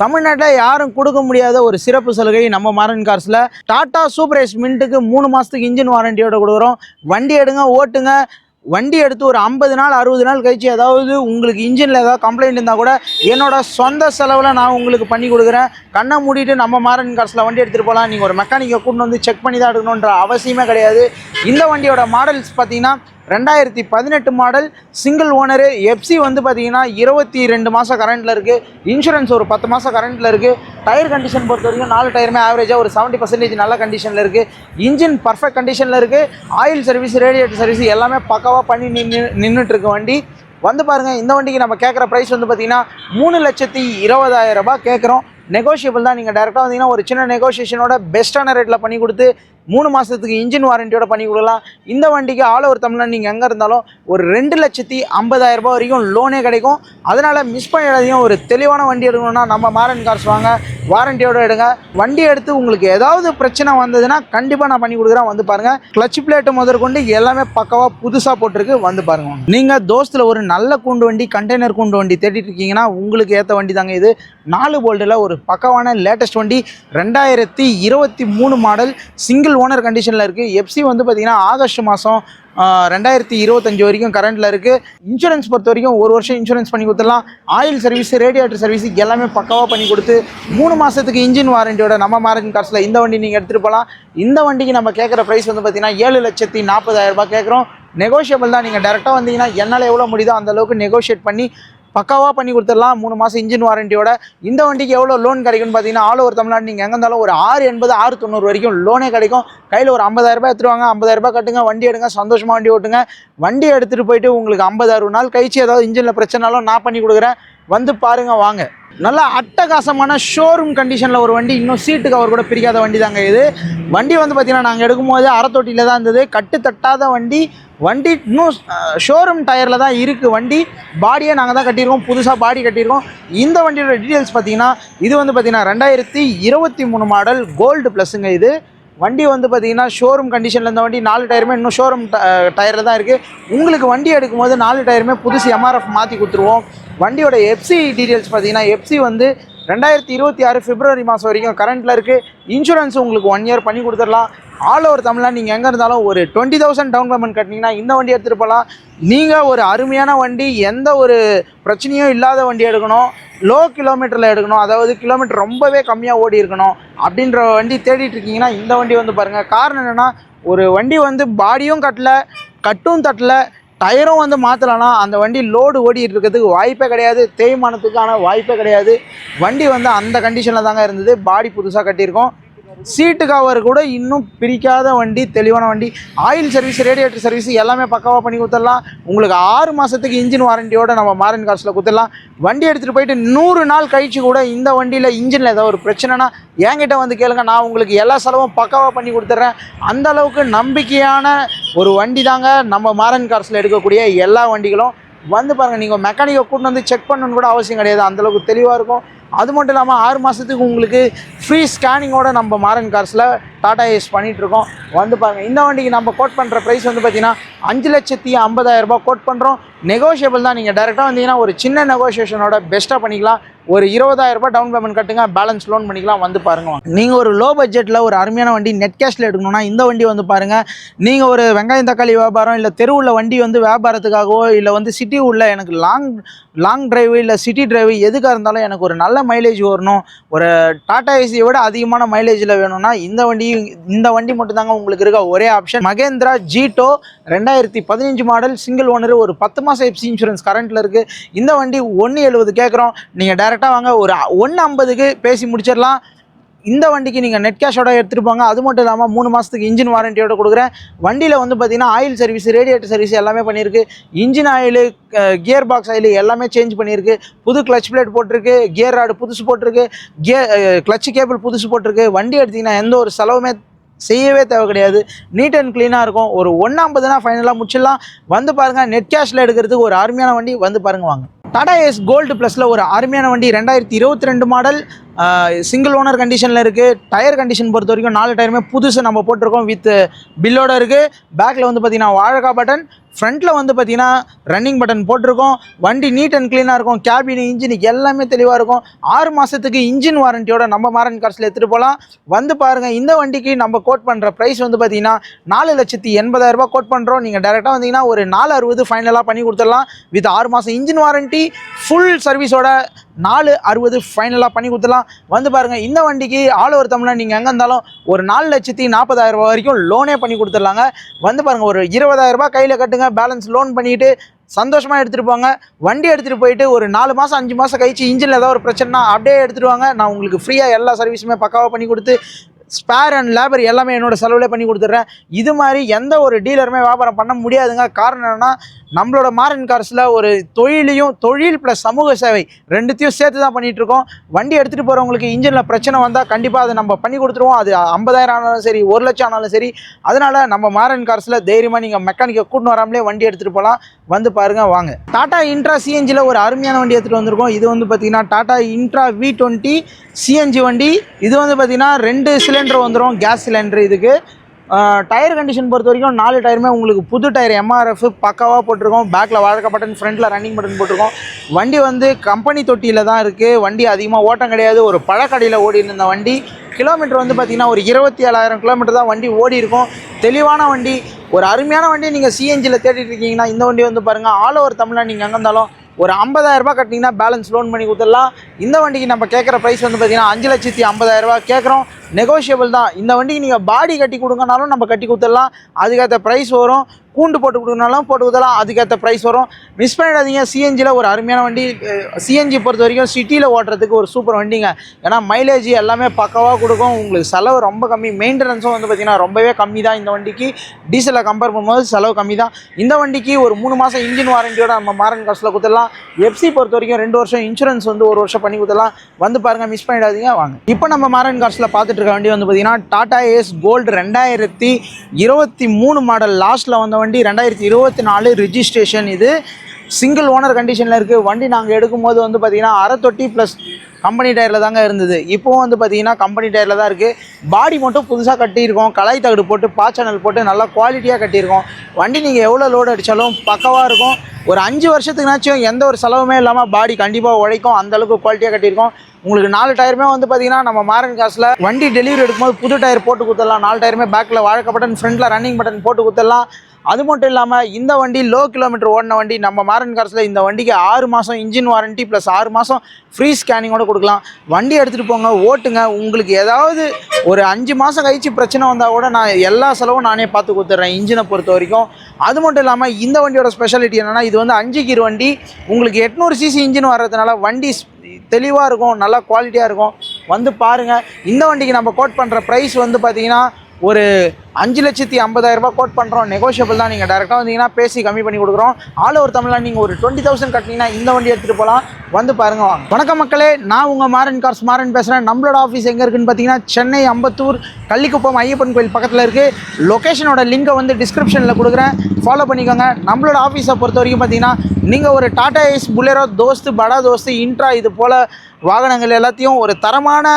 தமிழ்நாட்டில் யாரும் கொடுக்க முடியாத ஒரு சிறப்பு சலுகை நம்ம மாரன் கார்ஸில் டாடா சூப்பர் எஸ் மின்ட்டுக்கு மூணு மாதத்துக்கு இன்ஜின் வாரண்டியோட கொடுக்குறோம். வண்டி எடுங்க ஓட்டுங்க. வண்டி எடுத்து ஒரு ஐம்பது நாள் அறுபது நாள் கழிச்சு ஏதாவது உங்களுக்கு இன்ஜினில் ஏதாவது கம்ப்ளைண்ட் இருந்தால் கூட என்னோடய சொந்த செலவில் நான் உங்களுக்கு பண்ணி கொடுக்குறேன். கண்ணை மூடிட்டு நம்ம மாரன் கார்ஸில் வண்டி எடுத்துகிட்டு போகலாம் நீங்கள் ஒரு மெக்கானிக்கை கூட்டின்னு வந்து செக் பண்ணி தான் எடுக்கணுன்ற அவசியமே கிடையாது. இந்த வண்டியோட மாடல்ஸ் பார்த்தீங்கன்னா ரெண்டாயிரத்தி பதினெட்டு மாடல் சிங்கிள் ஓனரு எஃப்சி வந்து பார்த்தீங்கன்னா இருபத்தி ரெண்டு மாதம் கரண்ட்டில் இருக்குது இன்சூரன்ஸ் ஒரு பத்து மாதம் கரண்ட்டில் இருக்குது டயர் கண்டிஷன் பொறுத்த வரைக்கும் நாலு டயருமே ஆவரேஜாக ஒரு செவன்ட்டி பர்சன்டேஜ் நல்ல கண்டிஷனில் இருக்குது இன்ஜின் பர்ஃபெக்ட் கண்டிஷனில் இருக்குது ஆயில் சர்வீஸ் ரேடியேட்டர் சர்வீஸ் எல்லாமே பக்காவாக பண்ணி நின்று நின்றுட்டுருக்கு வண்டி. வந்து பாருங்கள் இந்த வண்டிக்கு நம்ம கேட்குற ப்ரைஸ் வந்து பார்த்தீங்கன்னா மூணு லட்சத்தி இருபதாயிரம் ரூபாய் கேட்குறோம் நெகோஷியபிள் தான். நீங்கள் டேரெக்டாக வந்தீங்கன்னா ஒரு சின்ன நெகோஷியேஷனோட பெஸ்ட்டான ரேட்டில் பண்ணி கொடுத்து மூணு மாதத்துக்கு இன்ஜின் வாரண்டியோட பண்ணி கொடுக்கலாம். இந்த வண்டிக்கு ஆல் ஓவர் தமிழ்நாடு நீங்கள் எங்கே இருந்தாலும் ஒரு ரெண்டு லட்சத்தி ஐம்பதாயிரம் ரூபாய் வரைக்கும் லோனே கிடைக்கும். அதனால் மிஸ் பண்ணிடாதீங்க. ஒரு தெளிவான வண்டி எடுக்கணும்னா நம்ம மாரன் கார்ஸ் வாங்க. வாரண்டியோட எடுங்க. வண்டி எடுத்து உங்களுக்கு ஏதாவது பிரச்சனை வந்ததுன்னா கண்டிப்பாக நான் பண்ணி கொடுக்குறேன். வந்து பாருங்கள் கிளச் பிளேட்டு முதற்கொண்டு எல்லாமே பக்கவாக புதுசாக போட்டிருக்கு. வந்து பாருங்க. நீங்கள் தோஸ்தில் ஒரு நல்ல கூண்டு வண்டி கண்டெய்னர் கூண்டு வண்டி தேடிட்டு இருக்கீங்கன்னா உங்களுக்கு ஏற்ற வண்டி தாங்க இது. நாலு போல்டில் ஒரு பக்கவான லேட்டஸ்ட் வண்டி. ரெண்டாயிரத்தி இருபத்தி மூணு மாடல் சிங்கிள் ஓனர் கண்டிஷனில் இருக்குது எஃப்சி வந்து பார்த்திங்கன்னா ஆகஸ்ட் மாதம் ரெண்டாயிரத்தி இருபத்தஞ்சி வரைக்கும் கரண்ட்டில் இருக்குது இன்சூரன்ஸ் பொறுத்த வரைக்கும் ஒரு வருஷம் இன்சூரன்ஸ் பண்ணி கொடுத்துடலாம். ஆயில் சர்வீஸ் ரேடியேட்டர் சர்வீஸ் எல்லாமே பக்காவாக பண்ணி கொடுத்து மூணு மாதத்துக்கு இன்ஜின் வாரண்டியோட நம்ம மாரன் காசில் இந்த வண்டி நீங்கள் எடுத்துகிட்டு போகலாம் இந்த வண்டிக்கு நம்ம கேட்குற ப்ரைஸ் வந்து பார்த்திங்கன்னா ஏழு லட்சத்தி நாற்பதாயிரம் கேட்குறோம் நெகோஷியபிள் தான். நீங்கள் டேரெக்டாக வந்தீங்கன்னா என்னால் எவ்வளோ முடியுதோ அந்த அளவுக்கு நெகோஷியேட் பண்ணி பக்காவாக பண்ணி கொடுத்துடலாம். மூணு மாதம் இன்ஜின் வாரண்டியோட இந்த வண்டிக்கு எவ்வளோ லோன் கிடைக்கும்னு பார்த்தீங்கன்னா ஆல் ஓவர் தமிழ்நாடு நீங்கள் எங்கே இருந்தாலும் ஒரு ஆறு எண்பது ஆறு தொண்ணூறு வரைக்கும் லோனே கிடைக்கும். கையில் ஒரு ஐம்பதாயிரரூபா எடுத்துருவாங்க ஐம்பதாயிரரூபா கட்டுங்க. வண்டி எடுங்க. சந்தோஷமாக வண்டி ஓட்டுங்க. வண்டி எடுத்துகிட்டு போயிட்டு உங்களுக்கு ஐம்பதாயிரம் நாள் கழிச்சு ஏதாவது இன்ஜினில் பிரச்சனாலும் நான் பண்ணி கொடுக்குறேன். வந்து பாருங்கள் வாங்க. நல்லா அட்டகாசமான ஷோரூம் கண்டிஷனில் ஒரு வண்டி. இன்னும் சீட்டு கவர் கூட பிரிக்காத வண்டி தாங்க இது. வண்டி வந்து பார்த்திங்கன்னா நாங்கள் எடுக்கும்போது அறத்தொட்டியில் தான் இருந்தது. கட்டு தட்டாத வண்டி. வண்டி இன்னும் ஷோரூம் டயரில் தான் இருக்குது வண்டி. பாடியை நாங்கள் தான் கட்டியிருக்கோம். புதுசாக பாடி கட்டியிருக்கோம். இந்த வண்டியோட டீட்டெயில்ஸ் பார்த்தீங்கன்னா இது வந்து பார்த்தீங்கன்னா ரெண்டாயிரத்தி இருபத்தி மூணு மாடல் கோல்டு ப்ளஸ்ஸுங்க இது. வண்டி வந்து பார்த்தீங்கன்னா ஷோரூம் கண்டிஷனில் இருந்த வண்டி நாலு டயருமே இன்னும் ஷோரூம் டயரில் தான் இருக்குது உங்களுக்கு வண்டி எடுக்கும்போது நாலு டயருமே புதுசு எம்ஆர்எஃப் மாற்றி கொடுத்துருவோம். வண்டியோட எஃப்சி டீட்டெயில்ஸ் பார்த்தீங்கன்னா எஃப்சி வந்து ரெண்டாயிரத்தி இருபத்தி ஆறு பிப்ரவரி மாதம் வரைக்கும் கரண்ட்டில் இருக்குது இன்சூரன்ஸ் உங்களுக்கு ஒன் இயர் பண்ணி கொடுத்துடலாம். ஆல் ஓவர் தமிழ்நாடு நீங்கள் எங்கே இருந்தாலும் ஒரு டுவெண்ட்டி தௌசண்ட் டவுன் பேமெண்ட் கட்டினீங்கன்னா இந்த வண்டி எடுத்துகிட்டு போகலாம் நீங்கள் ஒரு அருமையான வண்டி எந்த ஒரு பிரச்சனையும் இல்லாத வண்டி எடுக்கணும். லோ கிலோமீட்டரில் எடுக்கணும். அதாவது கிலோமீட்டர் ரொம்பவே கம்மியாக ஓடி இருக்கணும் அப்படின்ற வண்டி தேடிட்டு இருக்கீங்கன்னா இந்த வண்டி வந்து பாருங்கள் காரணம் என்னென்னா ஒரு வண்டி வந்து பாடியும் கட்டல கட்டும் தட்டல டயரும் வந்து மாற்றலைன்னா அந்த வண்டி லோடு ஓடிட்டு இருக்கிறதுக்கு வாய்ப்பே கிடையாது. தேய்மானத்துக்கான வாய்ப்பே கிடையாது. வண்டி வந்து அந்த கண்டிஷனில் தாங்க இருந்தது. பாடி புதுசாக கட்டியிருக்கோம். சீட்டு கவர் கூட இன்னும் பிரிக்காத வண்டி தெளிவான வண்டி ஆயில் சர்வீஸ் ரேடியேட்டர் சர்வீஸ் எல்லாமே பக்காவாக பண்ணி கொடுத்துடலாம் உங்களுக்கு ஆறு மாதத்துக்கு இன்ஜின் வாரண்டியோட நம்ம மாரன் காசில் கொடுத்துடலாம் வண்டி எடுத்துகிட்டு போயிட்டு நூறு நாள் கழிச்சு கூட இந்த வண்டியில் இன்ஜினில் ஏதாவது ஒரு பிரச்சனைனா என்கிட்ட வந்து கேளுங்க. நான் உங்களுக்கு எல்லா செலவும் பக்காவாக பண்ணி கொடுத்துட்றேன் அந்த அளவுக்கு நம்பிக்கையான ஒரு வண்டி தாங்க நம்ம மாரன் கார்ஸில் எடுக்கக்கூடிய எல்லா வண்டிகளும். வந்து பாருங்கள் நீங்கள் மெக்கானிக்கை கூட்டு வந்து செக் பண்ணணும்னு கூட அவசியம் கிடையாது. அந்தளவுக்கு தெளிவாக இருக்கும். அது மட்டும் இல்லாமல் ஆறு மாதத்துக்கு உங்களுக்கு ஃப்ரீ ஸ்கேனிங்கோட நம்ம மாரன் கார்ஸில் டாடா ஏஸ் பண்ணிகிட்ருக்கோம் வந்து பாருங்கள் இந்த வண்டிக்கு நம்ம கோட் பண்ணுற ப்ரைஸ் வந்து பார்த்தீங்கன்னா அஞ்சு லட்சத்தி ஐம்பதாயிரம் ரூபாய் கோட் பண்ணுறோம் நெகோஷியபிள் தான் நீங்கள் டேரெக்டாக வந்தீங்கன்னா ஒரு சின்ன நெகோஷியேஷனோட பெஸ்ட்டாக பண்ணிக்கலாம். ஒரு இருபதாயிரம் ரூபாய் டவுன் பேமெண்ட் கட்டுங்க பேலன்ஸ் லோன் பண்ணிக்கலாம் வந்து பாருங்க நீங்கள் ஒரு லோ பட்ஜெட்டில் ஒரு அருமையான வண்டி நெட் கேஷில் எடுக்கணும்னா இந்த வண்டி வந்து பாருங்கள் நீங்கள் ஒரு வெங்காயம் தக்காளி வியாபாரம் இல்லை தெருவுள்ள வண்டி வந்து வியாபாரத்துக்காகவோ இல்லை வந்து சிட்டி உள்ள எனக்கு லாங் லாங் டிரைவு இல்லை சிட்டி டிரைவு எதுக்காக இருந்தாலும் எனக்கு ஒரு நல்ல மைலேஜ் வரணும் ஒரு டாடா ஏசியை விட அதிகமான மைலேஜில் வேணும்னா இந்த வண்டி இந்த வண்டி மட்டும்தாங்க உங்களுக்கு இருக்க ஒரே ஆப்ஷன் மகேந்திரா ஜீட்டோ ரெண்டாயிரத்தி பதினஞ்சு மாடல் சிங்கிள் ஓனர் ஒரு பத்து மாதம் எஃப்சி இன்சூரன்ஸ் கரண்ட்டில் இருக்குது இந்த வண்டி ஒன்று எழுபது கேட்குறோம் நீங்கள் டேரெக்டாக வாங்க ஒரு ஒன்று ஐம்பதுக்கு பேசி முடிச்சிடலாம். இந்த வண்டிக்கு நீங்கள் நெட் கேஷோட எடுத்துகிட்டு போங்க அது மட்டும் இல்லாமல் மூணு மாதத்துக்கு இன்ஜின் வாரண்டியோட கொடுக்குறேன். வண்டியில் வந்து பார்த்தீங்கன்னா ஆயில் சர்வீஸ் ரேடியேட்டர் சர்வீஸ் எல்லாமே பண்ணியிருக்கு. Engine oil gear box oil எல்லாமே சேஞ்ச் பண்ணியிருக்கு. புது கிளச் பிளேட் போட்டிருக்கு. கியர் ராடு புதுசு போட்டிருக்கு. கியர் கிளச் கேபிள் புதுசு போட்டிருக்கு. வண்டி எடுத்திங்கன்னா எந்த ஒரு செலவுமே செய்யவே தேவை கிடையாது. நீட் அண்ட் க்ளீனாக இருக்கும். ஒரு ஒன்றாம்பதுனா ஃபைனலாக முடிச்சிடலாம். வந்து பாருங்கள் நெட் கேஷில் எடுக்கிறதுக்கு ஒரு அருமையான வண்டி வந்து பாருங்க வாங்க. டாடா எஸ் கோல்டு ப்ளஸில் ஒரு அருமையான வண்டி ரெண்டாயிரத்தி இருபத்தி ரெண்டு மாடல் சிங்கிள் ஓனர் கண்டிஷனில் இருக்குது டயர் கண்டிஷன் பொறுத்த வரைக்கும் நாலு டயருமே புதுசு நம்ம போட்டிருக்கோம் வித் பில்லோட இருக்குது பேக்கில் வந்து பார்த்தீங்கன்னா வாழக்கா பட்டன் ஃப்ரண்ட்டில் வந்து பார்த்திங்கன்னா ரன்னிங் பட்டன் போட்டிருக்கோம். வண்டி நீட் அண்ட் க்ளீனாக இருக்கும். கேபின் இன்ஜின் எல்லாமே தெளிவாக இருக்கும். ஆறு மாதத்துக்கு இன்ஜின் வாரண்டியோட நம்ம மாரன் கார்ஸில் எடுத்துகிட்டு போகலாம் வந்து பாருங்கள் இந்த வண்டிக்கு நம்ம கோட் பண்ணுற ப்ரைஸ் வந்து பார்த்தீங்கன்னா நாலு லட்சத்தி எண்பதாயிரரூபா கோட் பண்ணுறோம் நீங்கள் டேரெக்டாக வந்தீங்கன்னா ஒரு நாலு அறுபது ஃபைனலாக பண்ணி கொடுத்துடலாம். வித் ஆறு மாதம் இன்ஜின் வாரண்ட்டி ஃபுல் சர்வீஸோட நாலு அறுபது ஃபைனலாக பண்ணி கொடுத்துடலாம். வந்து பாருங்கள் இந்த வண்டிக்கு ஆல் ஓவர் தமிழ்நாடு நீங்கள் எங்கே இருந்தாலும் ஒரு நாலு லட்சத்தி நாற்பதாயிரம் ரூபா வரைக்கும் லோனே பண்ணி கொடுத்துடலாங்க. வந்து பாருங்கள் ஒரு இருபதாயிரம் ரூபாய் கையில் கட்டுங்க பேலன்ஸ் லோன் பண்ணிட்டு சந்தோஷமாக எடுத்துகிட்டு போங்க. வண்டி எடுத்துகிட்டு போயிட்டு ஒரு நாலு மாதம் அஞ்சு மாதம் கழிச்சு இன்ஜினில் ஏதாவது ஒரு பிரச்சனைனா அப்படியே எடுத்துகிட்டு வாங்க. நான் உங்களுக்கு ஃப்ரீயாக எல்லா சர்வீஸுமே பக்காவாக பண்ணி கொடுத்து ஸ்பேர் அண்ட் லேபர் எல்லாமே என்னோட செலவில் பண்ணி கொடுத்துட்றேன். இது மாதிரி எந்த ஒரு டீலருமே வியாபாரம் பண்ண முடியாதுங்க. காரணம் என்னென்னா நம்மளோட மாரன் கார்ஸில் ஒரு தொழிலையும் தொழில் ப்ளஸ் சமூக சேவை ரெண்டுத்தையும் சேர்த்து தான் பண்ணிகிட்ருக்கோம் வண்டி எடுத்துகிட்டு போகிறவங்களுக்கு இன்ஜினில் பிரச்சனை வந்தால் கண்டிப்பாக அதை நம்ம பண்ணி கொடுத்துருவோம். அது ஐம்பதாயிரம் ஆனாலும் சரி ஒரு லட்சம் ஆனாலும் சரி. அதனால் நம்ம மாரன் கார்ஸில் தைரியமாக நீங்கள் மெக்கானிக்கை கூட்டின்னு வராமலே வண்டி எடுத்துகிட்டு போகலாம் வந்து பாருங்க வாங்க. டாடா இன்ட்ரா சிஎன்ஜியில் ஒரு அருமையான வண்டி எடுத்துகிட்டு வந்திருக்கோம். இது வந்து பார்த்திங்கன்னா Tata Intra V twenty CNG வண்டி. இது வந்து பார்த்தீங்கன்னா ரெண்டு சிலிண்டர் சிலிண்டர் வந்துடும் கேஸ் சிலிண்டர் இதுக்கு. டயர் கண்டிஷன் பொறுத்த வரைக்கும் நாலு டயருமே உங்களுக்கு புது டயர் எம்ஆர்எஃப் பக்காவாக போட்டிருக்கோம். பேக்கில் வாழக்க பட்டன் ஃப்ரண்ட்டில் ரன்னிங் பட்டன் போட்டிருக்கோம். வண்டி வந்து கம்பெனி தொட்டியில் தான் இருக்குது வண்டி அதிகமாக ஓட்டம் கிடையாது. ஒரு பழக்கடையில் ஓடி இருந்த வண்டி. கிலோமீட்டர் வந்து பார்த்தீங்கன்னா ஒரு இருபத்தி ஏழாயிரம் கிலோமீட்டர் தான் வண்டி ஓடி இருக்கும். தெளிவான வண்டி. ஒரு அருமையான வண்டி நீங்கள் சிஎன்ஜியில் தேடிட்டு இருக்கீங்கன்னா இந்த வண்டி வந்து பாருங்கள் ஆல் ஓவர் தமிழ்நாடு நீங்கள் எங்கே இருந்தாலும் ஒரு 50000 ரூபாய் கட்டினீங்கன்னா பேலன்ஸ் லோன் பண்ணி கொடுத்துடலாம். இந்த வண்டிக்கு நம்ம கேட்குற ப்ரைஸ் வந்து பார்த்தீங்கன்னா அஞ்சு லட்சத்தி ஐம்பதாயிரம் ரூபாய் கேட்குறோம். நெகோஷியபிள் தான். இந்த வண்டிக்கு நீங்கள் பாடி கட்டி கொடுங்கனாலும் நம்ம கட்டி கொடுத்துடலாம். அதுக்கேற்ற ப்ரைஸ் வரும். கூண்டு போட்டு கொடுக்கணுனாலும் போட்டு கொடுத்தலாம் அதுக்கேற்ற ப்ரைஸ் வரும். மிஸ் பண்ணிடாதீங்க. சிஎன்ஜியில் ஒரு அருமையான வண்டி சிஎன்ஜி பொறுத்த வரைக்கும் சிட்டியில் ஓட்டுறதுக்கு ஒரு சூப்பர் வண்டிங்க. ஏன்னா மைலேஜ் எல்லாமே பக்காவாக கொடுக்கும். உங்களுக்கு செலவு ரொம்ப கம்மி. மெயின்டெனன்ஸும் வந்து பார்த்திங்கன்னா ரொம்பவே கம்மி தான் இந்த வண்டிக்கு. டீசலை கம்பேர் பண்ணும்போது செலவு கம்மி தான் இந்த வண்டிக்கு ஒரு மூணு மாதம் இன்ஜின் வாரண்டியோட நம்ம மாரன் காசில் கொடுத்துடலாம். எஃப்சி பொறுத்த வரைக்கும் ரெண்டு வருஷம் இன்சூரன்ஸ் வந்து ஒரு வருஷம் பண்ணி கொடுத்துடலாம். வந்து பாருங்கள் மிஸ் பண்ணிடாதீங்க. வாங்க. இப்போ நம்ம மாரன் காசில் பார்த்துட்டு இருக்க வண்டி வந்து பார்த்திங்கன்னா டாடா ஏஸ் கோல்டு ரெண்டாயிரத்தி இருபத்தி மூணு மாடல் லாஸ்ட்டில் வந்த வண்டி. வண்டி ரெண்டாயிரத்தி இருபத்தி நாலு ரிஜிஸ்ட்ரேஷன் இது சிங்கிள் ஓனர் கண்டிஷனில் இருக்குது வண்டி நாங்கள் எடுக்கும்போது வந்து பார்த்தீங்கன்னா அரை தொட்டி ப்ளஸ் கம்பெனி டயரில் தாங்க இருந்தது. இப்போவும் வந்து பார்த்தீங்கன்னா கம்பெனி டயரில் தான் இருக்குது பாடி மட்டும் புதுசாக கட்டியிருக்கோம். கலாய் தகடு போட்டு பாச்சனல் போட்டு நல்லா குவாலிட்டியாக கட்டியிருக்கோம். வண்டி நீங்கள் எவ்வளோ லோடு அடித்தாலும் பக்கவாக இருக்கும். ஒரு அஞ்சு வருஷத்துக்குனாச்சும் எந்த ஒரு செலவுமே இல்லாமல் பாடி கண்டிப்பாக உழைக்கும். அந்தளவுக்கு குவாலிட்டியாக கட்டியிருக்கோம். உங்களுக்கு நாலு டயருமே வந்து பார்த்தீங்கன்னா நம்ம மாரன் காசில் வண்டி டெலிவரி எடுக்கும்போது புது டயர் போட்டு கொடுத்துடலாம் நாலு டயருமே பேக்கில் வாழக்க பட்டன் ஃப்ரண்ட்டில் ரன்னிங் பட்டன் போட்டு கொடுத்துடலாம் அது மட்டும் இல்லாமல் இந்த வண்டி லோ கிலோமீட்டர் ஓடின வண்டி நம்ம மாரன் கார்ஸில் இந்த வண்டிக்கு ஆறு மாதம் இன்ஜின் வாரண்டி ப்ளஸ் ஆறு மாதம் ஃப்ரீ ஸ்கேனிங்கோட கொடுக்கலாம். வண்டி எடுத்துகிட்டு போங்க ஓட்டுங்க. உங்களுக்கு ஏதாவது ஒரு அஞ்சு மாதம் கழிச்சு பிரச்சனை வந்தால் கூட நான் எல்லா செலவும் நானே பார்த்து கொடுத்துட்றேன் இன்ஜினை பொறுத்த வரைக்கும். அது மட்டும் இல்லாமல் இந்த வண்டியோட ஸ்பெஷாலிட்டி என்னென்னா இது வந்து அஞ்சு கீர் வண்டி. உங்களுக்கு எட்நூறு சிசி இன்ஜின் வர்றதுனால வண்டி தெளிவாக இருக்கும் நல்லா குவாலிட்டியாக இருக்கும். வந்து பாருங்கள் இந்த வண்டிக்கு நம்ம கோட் பண்ணுற ப்ரைஸ் வந்து பார்த்திங்கன்னா ஒரு அஞ்சு லட்சத்தி ஐம்பதாயிரம் ரூபாய் கோட் பண்ணுறோம் நெகோஷியபிள் தான் நீங்கள் டேரெக்டாக வந்தீங்கன்னா பேசி கம்மி பண்ணி கொடுக்குறோம். ஆல் ஓவர் தமிழ்நாடு நீங்கள் ஒரு டுவெண்ட்டி தௌசண்ட் கட்டினீங்கன்னா இந்த வண்டி எடுத்துகிட்டு போகலாம். வந்து பாருங்க வாங்க. வணக்கம் மக்களே நான் உங்கள் மாரன் கார்ஸ் மாரன் பேசுகிறேன் நம்மளோட ஆஃபீஸ் எங்கே இருக்குன்னு பார்த்தீங்கன்னா சென்னை அம்பத்தூர் கள்ளிக்குப்பம் ஐயப்பன் கோயில் பக்கத்தில் இருக்குது லொக்கேஷனோட லிங்கை வந்து டிஸ்கிரிப்ஷனில் கொடுக்குறேன். ஃபாலோ பண்ணிக்கோங்க. நம்மளோட ஆஃபீஸை பொறுத்த வரைக்கும் பார்த்தீங்கன்னா நீங்கள் ஒரு டாடா ஏஸ் புலேரோ தோஸ்து படா தோஸ்து இன்ட்ரா இது போல் வாகனங்கள் எல்லாத்தையும் ஒரு தரமான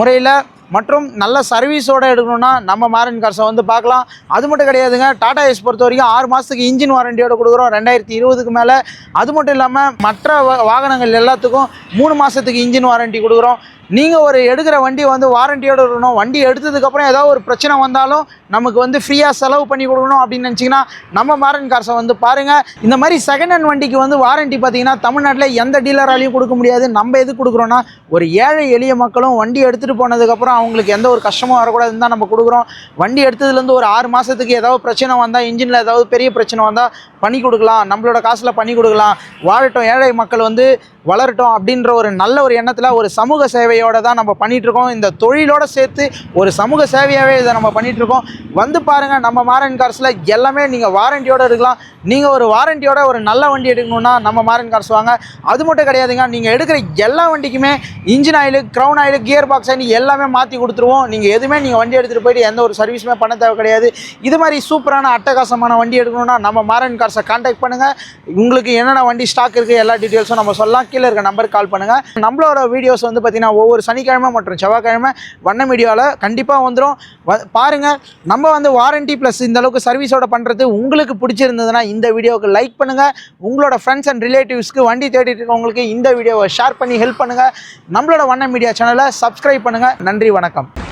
முறையில் மற்றும் நல்ல சர்வீஸோடு எடுக்கணும்னா நம்ம மாரன் கார்ஸை வந்து பார்க்கலாம். அது மட்டும் கிடையாதுங்க டாடா ஏஸ் பொறுத்த வரைக்கும் ஆறு மாதத்துக்கு இன்ஜின் வாரண்டியோட கொடுக்குறோம். ரெண்டாயிரத்தி இருபதுக்கு மேலே. அது மட்டும் இல்லாமல் மற்ற வாகனங்கள் எல்லாத்துக்கும் மூணு மாதத்துக்கு இன்ஜின் வாரண்டி கொடுக்குறோம். நீங்கள் ஒரு எடுக்கிற வண்டி வந்து வாரண்டியோடு இருக்கணும். வண்டி எடுத்ததுக்கப்புறம் ஏதாவது ஒரு பிரச்சனை வந்தாலும் நமக்கு வந்து ஃப்ரீயாக செலவு பண்ணி கொடுக்கணும் அப்படின்னு நினச்சிங்கன்னா நம்ம மாரன் காசை வந்து பாருங்கள் இந்த மாதிரி செகண்ட் ஹேண்ட் வண்டிக்கு வந்து வாரண்டி பார்த்தீங்கன்னா தமிழ்நாட்டில் எந்த டீலராலையும் கொடுக்க முடியாது. நம்ம எது கொடுக்குறோன்னா ஒரு ஏழை எளிய மக்களும் வண்டி எடுத்துகிட்டு போனதுக்கப்புறம் அவங்களுக்கு எந்த ஒரு கஷ்டமும் வரக்கூடாதுன்னு தான் நம்ம கொடுக்குறோம். வண்டி எடுத்ததுலேருந்து ஒரு ஆறு மாதத்துக்கு ஏதாவது பிரச்சனை வந்தால் இன்ஜினில் ஏதாவது பெரிய பிரச்சனை வந்தால் பண்ணி கொடுக்கலாம். நம்மளோட காசில் பண்ணி கொடுக்கலாம். வாழட்டும் ஏழை மக்கள் வந்து வளரட்டும் அப்படின்ற ஒரு நல்ல ஒரு எண்ணத்தில் ஒரு சமூக சேவையோட தான் நம்ம பண்ணிகிட்ருக்கோம் இருக்கோம் இந்த தொழிலோடு சேர்த்து ஒரு சமூக சேவையாகவே இதை நம்ம பண்ணிகிட்ருக்கோம் இருக்கோம் வந்து பாருங்கள் நம்ம மாரன் கார்ஸில் எல்லாமே நீங்கள் வாரண்டியோடு இருக்கலாம். நீங்கள் ஒரு வாரண்டியோட ஒரு நல்ல வண்டி எடுக்கணுன்னா நம்ம மாரன் கார்ஸ் வாங்க. அது மட்டும் கிடையாதுங்க நீங்கள் எடுக்கிற எல்லா வண்டிக்குமே engine oil crown oil gear box oil எல்லாமே மாற்றி கொடுத்துருவோம். நீங்கள் எதுவுமே நீங்கள் வண்டி எடுத்துகிட்டு போயிட்டு எந்த ஒரு சர்வீஸுமே பண்ண தேவை கிடையாது. இது மாதிரி சூப்பரான அட்டகாசமான வண்டி எடுக்கணும்னா நம்ம மாரன் கார்ஸை கான்டாக்ட் பண்ணுங்கள் உங்களுக்கு என்னென்ன வண்டி ஸ்டாக் இருக்குது எல்லா டீட்டெயில்ஸும் நம்ம சொல்லலாம். கீழே இருக்க நம்பருக்கு கால் பண்ணுங்கள் நம்மளோட வீடியோஸ் வந்து பார்த்தீங்கன்னா ஒவ்வொரு சனிக்கிழமை மற்றும் செவ்வாய்க்கிழமை வண்ண மீடியாவில் கண்டிப்பாக வந்துடும் பாருங்கள் நம்ம வந்து வாரண்டி ப்ளஸ் இந்த அளவுக்கு சர்வீஸோட பண்ணுறது உங்களுக்கு பிடிச்சிருந்ததுன்னா இந்த வீடியோவுக்கு லைக் பண்ணுங்கள் உங்களோட ஃப்ரெண்ட்ஸ் அண்ட் ரிலேட்டிவ்ஸ்க்கு வண்டி தேடிட்டு இருக்கவங்களுக்கு இந்த வீடியோவை ஷேர் பண்ணி ஹெல்ப் பண்ணுங்கள் நம்மளோட வண்ண மீடியா சேனலை சப்ஸ்கிரைப் பண்ணுங்கள் நன்றி வணக்கம்.